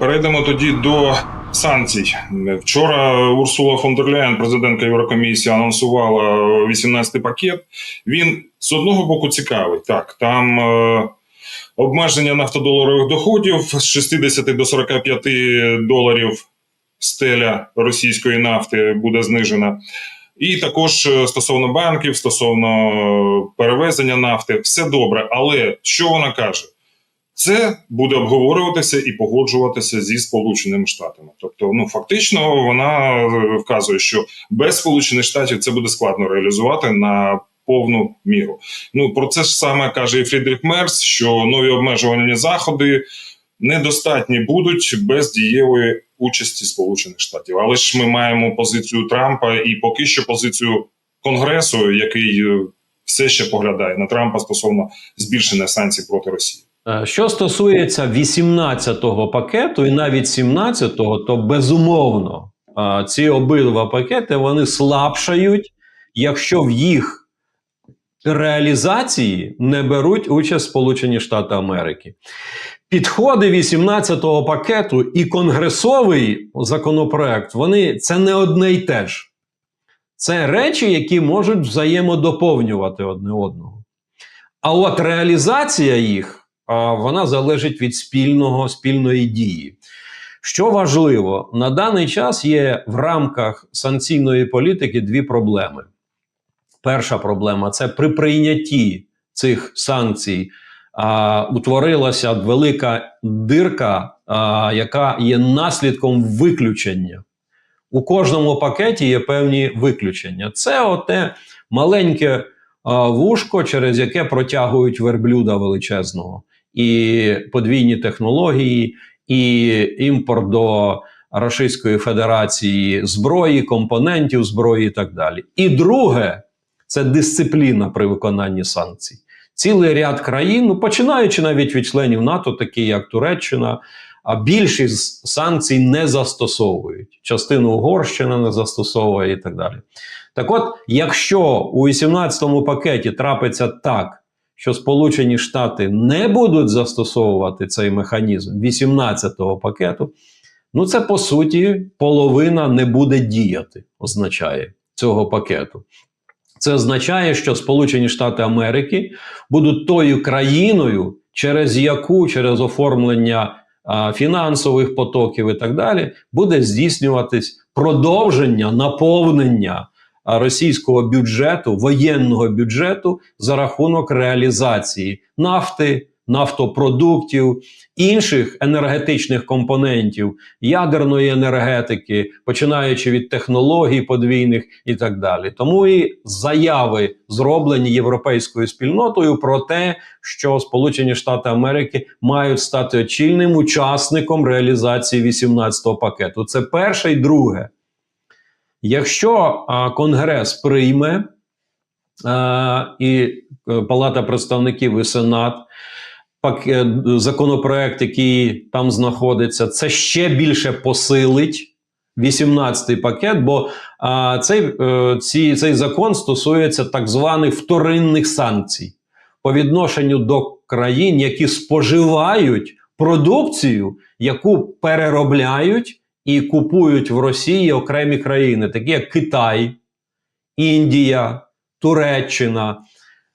Перейдемо тоді до санкцій. Вчора Урсула фон дер Ляєн, президентка Єврокомісії, анонсувала 18-й пакет. Він з одного боку цікавий. Так, там е, обмеження нафтодоларових доходів з 60 до 45 доларів стеля російської нафти буде знижена. І також е, стосовно банків, стосовно е, перевезення нафти, все добре. Але що вона каже? Це буде обговорюватися і погоджуватися зі Сполученими Штатами. Тобто, ну фактично, вона е, вказує, що без Сполучених Штатів це буде складно реалізувати на повну міру. Ну про це ж саме каже і Фрідріх Мерс, що нові обмежувальні заходи недостатні будуть без дієвої участі Сполучених Штатів. Але ж ми маємо позицію Трампа і поки що позицію Конгресу, який е, все ще поглядає на Трампа стосовно збільшення санкцій проти Росії. Е, Що стосується 18-го пакету і навіть 17-го, то безумовно е, ці обидва пакети вони слабшають, якщо в їх реалізації не беруть участь Сполучені Штати Америки. Підходи 18-го пакету і конгресовий законопроект вони це не одне й те ж. Це речі, які можуть взаємодоповнювати одне одного. А от реалізація їх вона залежить від спільного спільної дії. Що важливо, на даний час є в рамках санкційної політики дві проблеми. Перша проблема це при прийнятті цих санкцій а, утворилася велика дирка, а, яка є наслідком виключення. У кожному пакеті є певні виключення. Це оте маленьке а, вушко, через яке протягують верблюда величезного, і подвійні технології, і імпорт до Російської Федерації зброї, компонентів зброї і так далі. І друге це дисципліна при виконанні санкцій. Цілий ряд країн, ну починаючи навіть від членів НАТО, такі як Туреччина, а більшість санкцій не застосовують. Частину Угорщина не застосовує і так далі. Так от, якщо у 18-му пакеті трапиться так, що Сполучені Штати не будуть застосовувати цей механізм 18-го пакету, ну це по суті половина не буде діяти, означає цього пакету. Це означає, що Сполучені Штати Америки будуть тою країною, через яку через оформлення а, фінансових потоків і так далі, буде здійснюватись продовження наповнення російського бюджету, воєнного бюджету за рахунок реалізації нафти, нафтопродуктів, інших енергетичних компонентів, ядерної енергетики, починаючи від технологій подвійних і так далі. Тому і заяви зроблені європейською спільнотою про те, що Сполучені Штати Америки мають стати очільним учасником реалізації 18-го пакету. Це перше і друге. Якщо Конгрес прийме і е, Палата представників і Сенат законопроект, який там знаходиться, це ще більше посилить 18-й пакет, бо цей, е, ці, цей закон стосується так званих вторинних санкцій по відношенню до країн, які споживають продукцію, яку переробляють і купують в Росії окремі країни, такі як Китай, Індія, Туреччина.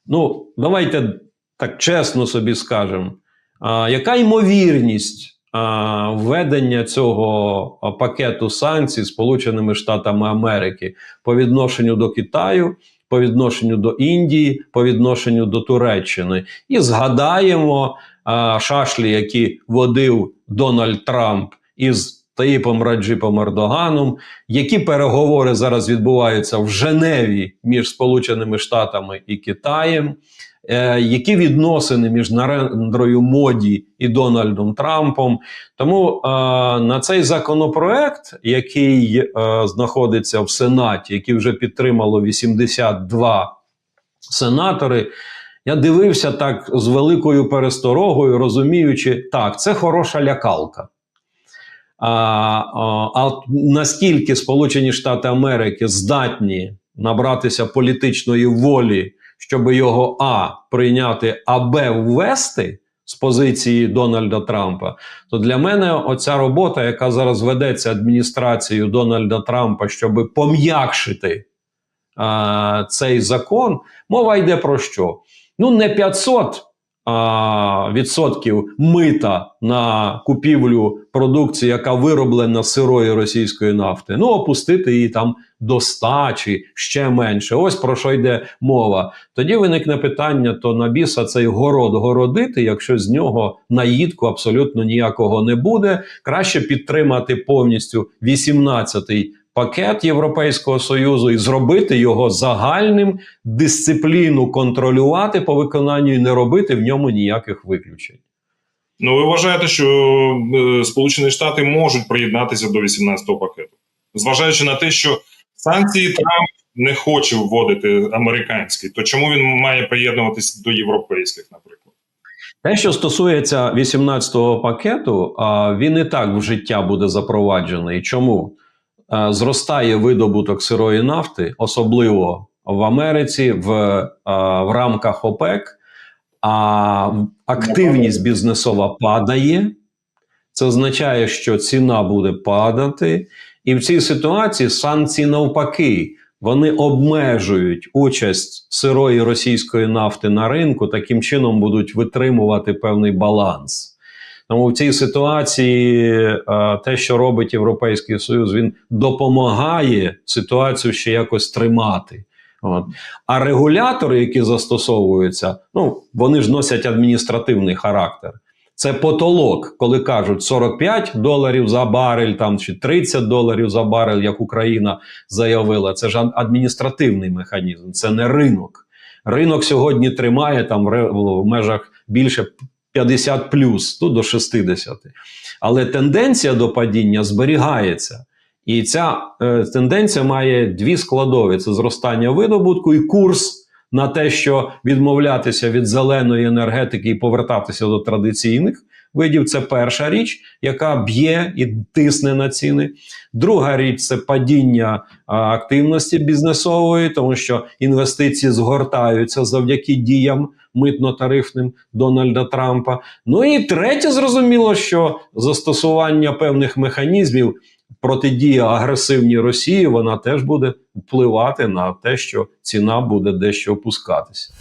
Ну, давайте так чесно собі скажемо, а, яка ймовірність а, введення цього пакету санкцій Сполученими Штатами Америки по відношенню до Китаю, по відношенню до Індії, по відношенню до Туреччини? І згадаємо а, шашлі, які водив Дональд Трамп із Таїпом Раджипом Ердоганом, які переговори зараз відбуваються в Женеві між Сполученими Штатами і Китаєм, е, які відносини між Нарендрою Моді і Дональдом Трампом. Тому е, на цей законопроект, який е, знаходиться в Сенаті, який вже підтримало 82 сенатори. Я дивився так з великою пересторогою, розуміючи, так, це хороша лякалка. А, а, наскільки Сполучені Штати Америки здатні набратися політичної волі, щоб його А прийняти, а Б ввести, з позиції Дональда Трампа, то для мене оця робота, яка зараз ведеться адміністрацією Дональда Трампа, щоб пом'якшити а, цей закон, мова йде про що? Ну, не 500 відсотків мита на купівлю продукції, яка вироблена сирої російської нафти. Ну, опустити її там до 100 чи ще менше. Ось про що йде мова. Тоді виникне питання: то на біса цей город городити, якщо з нього наїдку абсолютно ніякого не буде. Краще підтримати повністю 18-й пакет Європейського союзу і зробити його загальним, дисципліну контролювати по виконанню і не робити в ньому ніяких виключень. Ну, ви вважаєте, що е, Сполучені Штати можуть приєднатися до 18-го пакету, зважаючи на те, що санкції Трамп не хоче вводити американські, то чому він має приєднуватися до європейських, наприклад? Те, що стосується 18-го пакету, а, він і так в життя буде запроваджений. Чому? А, Зростає видобуток сирої нафти, особливо в Америці, в, в рамках ОПЕК, а активність бізнесова падає. Це означає, що ціна буде падати, і в цій ситуації санкції навпаки. Вони обмежують участь сирої російської нафти на ринку, таким чином будуть витримувати певний баланс. Тому в цій ситуації е, те, що робить Європейський Союз, він допомагає ситуацію ще якось тримати. От. А регулятори, які застосовуються, ну вони ж носять адміністративний характер. Це потолок, коли кажуть 45 доларів за барель, там чи 30 доларів за барель, як Україна заявила. Це ж адміністративний механізм, це не ринок. Ринок сьогодні тримає там в межах більше 50 плюс, ну, до 60. Але тенденція до падіння зберігається. І ця е, тенденція має дві складові: це зростання видобутку і курс на те, що відмовлятися від зеленої енергетики і повертатися до традиційних видів. Це перша річ, яка б'є і тисне на ціни. Друга річ це падіння активності бізнесової, тому що інвестиції згортаються завдяки діям митно-тарифним Дональда Трампа. Ну і третє, зрозуміло, що застосування певних механізмів протидія агресивній Росії, вона теж буде впливати на те, що ціна буде дещо опускатися.